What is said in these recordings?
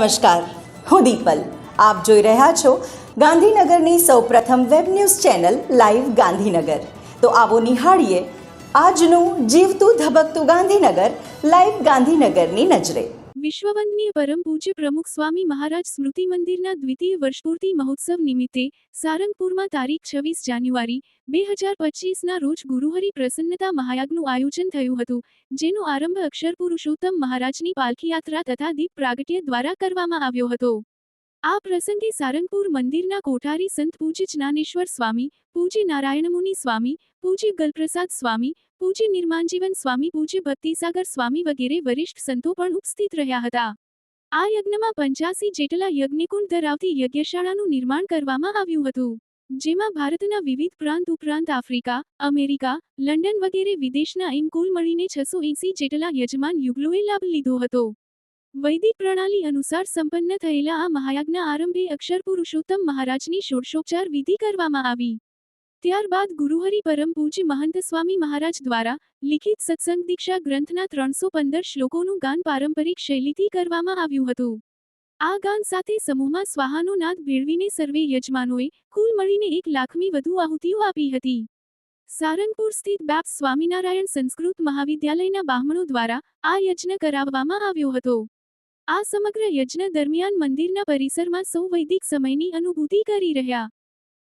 નમસ્કાર, હું દીપલ. આપ જોઈ રહ્યા છો ગાંધીનગરની સૌપ્રથમ web news channel live Gandhinagar. તો આવો નિહાળીએ આજનું જીવતું ધબકતું ગાંધીનગર, લાઈવ ગાંધીનગરની નજરે. વિશ્વવંદનીય પરમ પૂજ્ય પ્રમુખ સ્વામી મહારાજ સ્મૃતિ મંદિરના દ્વિતીય વર્ષપૂર્તિ મહોત્સવ નિમિત્તે સારંગપુરમાં તારીખ છવ્વીસ જાન્યુઆરી, બે હજાર પચીસના રોજ ગુરુહરિ પ્રસન્નતા મહાયાગનું આયોજન થયું હતું, જેનો આરંભ અક્ષર પુરુષોત્તમ મહારાજની પાલખી યાત્રા તથા દીપ પ્રાગટ્ય દ્વારા કરવામાં આવ્યો હતો. આ પ્રસંગે સારંગપુર મંદિરના કોઠારી સંત પૂજ્ય જ્ઞાનેશ્વર સ્વામી, પૂજ્ય નારાયણમુનિ સ્વામી, પૂજ્ય ગલપ્રસાદ સ્વામી, પૂજ્ય નિર્માણજીવન સ્વામી, પૂજ્ય ભક્તિસાગર સ્વામી વગેરે વરિષ્ઠ સંતો પણ ઉપસ્થિત રહ્યા હતા. આ યજ્ઞમાં પંચ્યાસી જેટલા યજ્ઞકુંડ ધરાવતી યજ્ઞશાળાનું નિર્માણ કરવામાં આવ્યું હતું, જેમાં ભારતના વિવિધ પ્રાંત ઉપરાંત આફ્રિકા, અમેરિકા, લંડન વગેરે વિદેશના એમ કુલ મળીને છસો એંસી જેટલા યજમાન યુગલોએ લાભ લીધો હતો. વૈદિક પ્રણાલી અનુસાર સંપન્ન થયેલા આ મહાયાગના આરંભે અક્ષર પુરુષોત્તમ મહારાજની ષોડશોપચાર વિધિ કરવામાં આવી. ત્યારબાદ ગુરુહરિ પરમ પૂજ્ય મહંત સ્વામી મહારાજ દ્વારા લિખિત સત્સંગ દીક્ષા ગ્રંથના ત્રણસો પંદર શ્લોકોનું ગાન પારંપરિક શૈલીથી કરવામાં આવ્યું હતું. આ ગાન સાથે સમૂહમાં સ્વાહાનો નાદ ભેળવીને સર્વે યજમાનોએ કુલ મળીને એક લાખમી વધુ આહુતિઓ આપી હતી. સારંગપુર સ્થિત બાપ સ્વામિનારાયણ સંસ્કૃત મહાવિદ્યાલયના બાહમણો દ્વારા આ યજ્ઞ કરાવવામાં આવ્યો હતો. આ સમગ્ર યજ્ઞ દરમિયાન મંદિરના પરિસરમાં સૌ વૈદિક સમયની અનુભૂતિ કરી રહ્યા.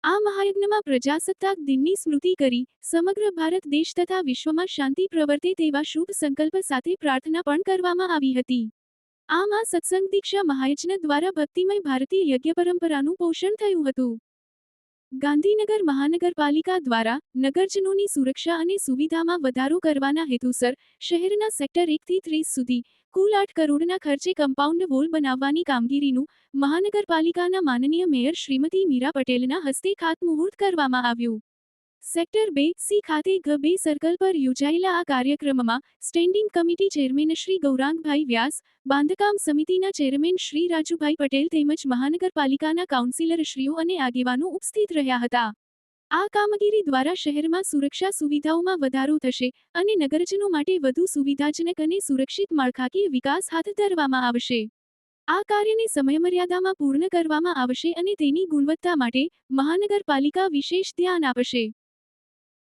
આ મહાયજ્ઞમાં પ્રજાસત્તાક દિનની સ્મૃતિ કરી સમગ્ર ભારત દેશ તથા વિશ્વમાં શાંતિ પ્રવર્તે તેવા શુભ સંકલ્પ સાથે પ્રાર્થના પણ કરવામાં આવી હતી. આમ આ સત્સંગ દીક્ષા મહાયજ્ઞ દ્વારા ભક્તિમય ભારતીય યજ્ઞ પરંપરાનું પોષણ થયું હતું. ગાંધીનગર મહાનગરપાલિકા દ્વારા નગરજનોની સુરક્ષા અને સુવિધામાં વધારો કરવાના હેતુસર શહેરના સેક્ટર એકથી ત્રીસ સુધી કુલ આઠ કરોડના ખર્ચે કમ્પાઉન્ડ વોલ બનાવવાની કામગીરીનું મહાનગરપાલિકાના માનનીય મેયર શ્રીમતી મીરા પટેલના હસ્તે ખાતમુહૂર્ત કરવામાં આવ્યું. સેક્ટર બે સી ખાતે ઘ બે સર્કલ પર યોજાયેલા આ કાર્યક્રમમાં standing committee chairman Shri Gaurangbhai Vyas, બાંધકામ સમિતિના ચેરમેન શ્રી રાજુભાઈ પટેલ તેમજ મહાનગરપાલિકાના કાઉન્સિલરશ્રીઓ અને આગેવાનો ઉપસ્થિત રહ્યા હતા. આ કામગીરી દ્વારા શહેરમાં સુરક્ષા સુવિધાઓમાં વધારો થશે અને નગરજનો માટે વધુ સુવિધાજનક અને સુરક્ષિત માળખાકીય વિકાસ હાથ ધરવામાં આવશે. આ કાર્યને સમયમર્યાદામાં પૂર્ણ કરવામાં આવશે અને તેની ગુણવત્તા માટે મહાનગરપાલિકા વિશેષ ધ્યાન આપશે.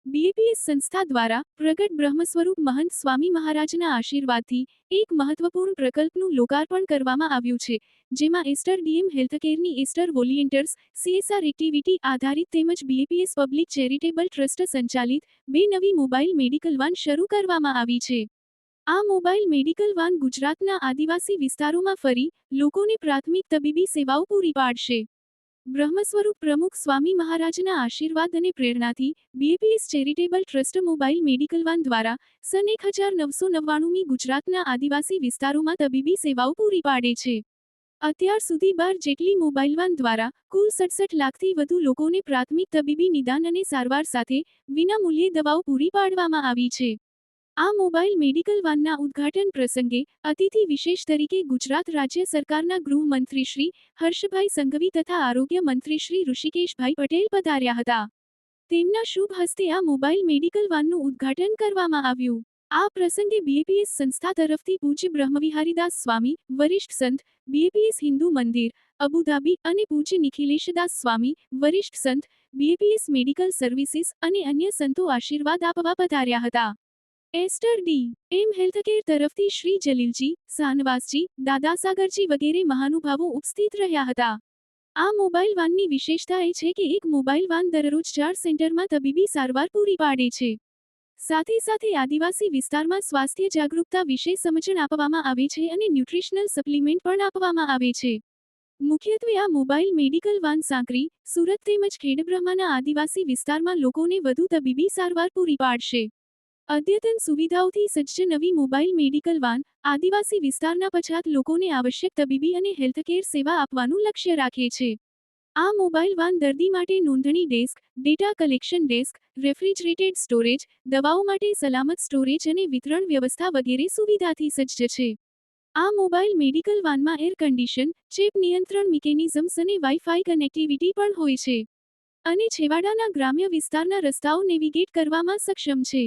બીએપીએસ સંસ્થા દ્વારા પ્રગટ બ્રહ્મસ્વરૂપ મહંત સ્વામી મહારાજના આશીર્વાદથી એક મહત્વપૂર્ણ પ્રકલ્પનું લોકાર્પણ કરવામાં આવ્યું છે, જેમાં એસ્ટર ડીએમ હેલ્થકેરની એસ્ટર વોલિયન્ટર્સ, સીએસઆર એક્ટિવિટી આધારિત તેમજ બીએપીએસ પબ્લિક ચેરિટેબલ ટ્રસ્ટ સંચાલિત બે નવી મોબાઈલ મેડિકલ વાન શરૂ કરવામાં આવી છે. આ મોબાઈલ મેડિકલ વાન ગુજરાતના આદિવાસી વિસ્તારોમાં ફરી લોકોને પ્રાથમિક તબીબી સેવાઓ પૂરી પાડશે. બ્રહ્મ સ્વરૂપ પ્રમુખ સ્વામી મહારાજના આશીર્વાદ અને પ્રેરણાથી BAPS charitable trust mobile medical van દ્વારા સન એક હજાર નવસો નવ્વાણુંમી ગુજરાતના આદિવાસી વિસ્તારોમાં તબીબી સેવાઓ પૂરી પાડે છે. અત્યાર સુધી બાર જેટલી મોબાઈલ વાન દ્વારા કુલ સડસઠ લાખથી વધુ લોકોને પ્રાથમિક તબીબી નિદાન અને સારવાર સાથે વિનામૂલ્યે દવાઓ પૂરી પાડવામાં આવી છે. આ મોબાઈલ મેડિકલ વાનના ઉદ્ઘાટન પ્રસંગે અતિથિ વિશેષ તરીકે ગુજરાત રાજ્ય સરકારના ગૃહમંત્રી શ્રી હર્ષભાઈ સંઘવી તથા આરોગ્ય મંત્રી શ્રી ઋષિકેશભાઈ પટેલ પધાર્યા હતા. તેમના શુભ હસ્તે આ મોબાઈલ મેડિકલ વાનનું ઉદ્ઘાટન કરવામાં આવ્યું. આ પ્રસંગે બીએપીએસ સંસ્થા તરફથી પૂજ્ય બ્રહ્મવિહારીદાસ સ્વામી, વરિષ્ઠ સંત, બીએપીએસ હિન્દુ મંદિર, અબુધાબી અને પૂજ્ય નિખિલેશદાસ સ્વામી, વરિષ્ઠ સંત, બીએપીએસ મેડિકલ સર્વિસીસ અને અન્ય સંતો આશીર્વાદ આપવા પધાર્યા હતા. એસ્ટર ડી. એમ હેલ્થકેર તરફથી શ્રી જલીલજી, સાનવાસજી, દાદાસાગરજી વગેરે મહાનુભાવો ઉપસ્થિત રહ્યા હતા. આ મોબાઈલ વાનની વિશેષતા એ છે કે એક મોબાઈલ વાન દરરોજ ચાર સેન્ટરમાં તબીબી સારવાર પૂરી પાડે છે. સાથે સાથે આદિવાસી વિસ્તારમાં સ્વાસ્થ્ય જાગૃતતા વિશે સમજણ આપવામાં આવે છે અને ન્યુટ્રિશનલ સપ્લિમેન્ટ પણ આપવામાં આવે છે. મુખ્યત્વે આ mobile medical van Sankari, Surat તેમજ ખેડબ્રહ્માના આદિવાસી વિસ્તારમાં લોકોને વધુ તબીબી સારવાર પૂરી પાડશે. અદ્યતન સુવિધાઓથી સજ્જ નવી મોબાઈલ મેડિકલ વાન, આદિવાસી વિસ્તારના પછાત લોકોને આવશ્યક તબીબી અને હેલ્થકેર સેવા આપવાનું લક્ષ્ય રાખે છે. આ મોબાઈલ વાન દર્દી માટે નોંધણી desk, data collection desk, refrigerated storage, દવાઓ માટે સલામત સ્ટોરેજ અને વિતરણ વ્યવસ્થા વગેરે સુવિધાથી સજ્જ છે. આ મોબાઈલ મેડિકલ વાનમાં એર કન્ડિશન, ચેપ નિયંત્રણ મિકેનિઝમ્સ અને વાઈફાઈ કનેક્ટિવિટી પણ હોય છે. અને છેવાડાના ગ્રામ્ય વિસ્તારના રસ્તાઓ નેવિગેટ કરવામાં સક્ષમ છે.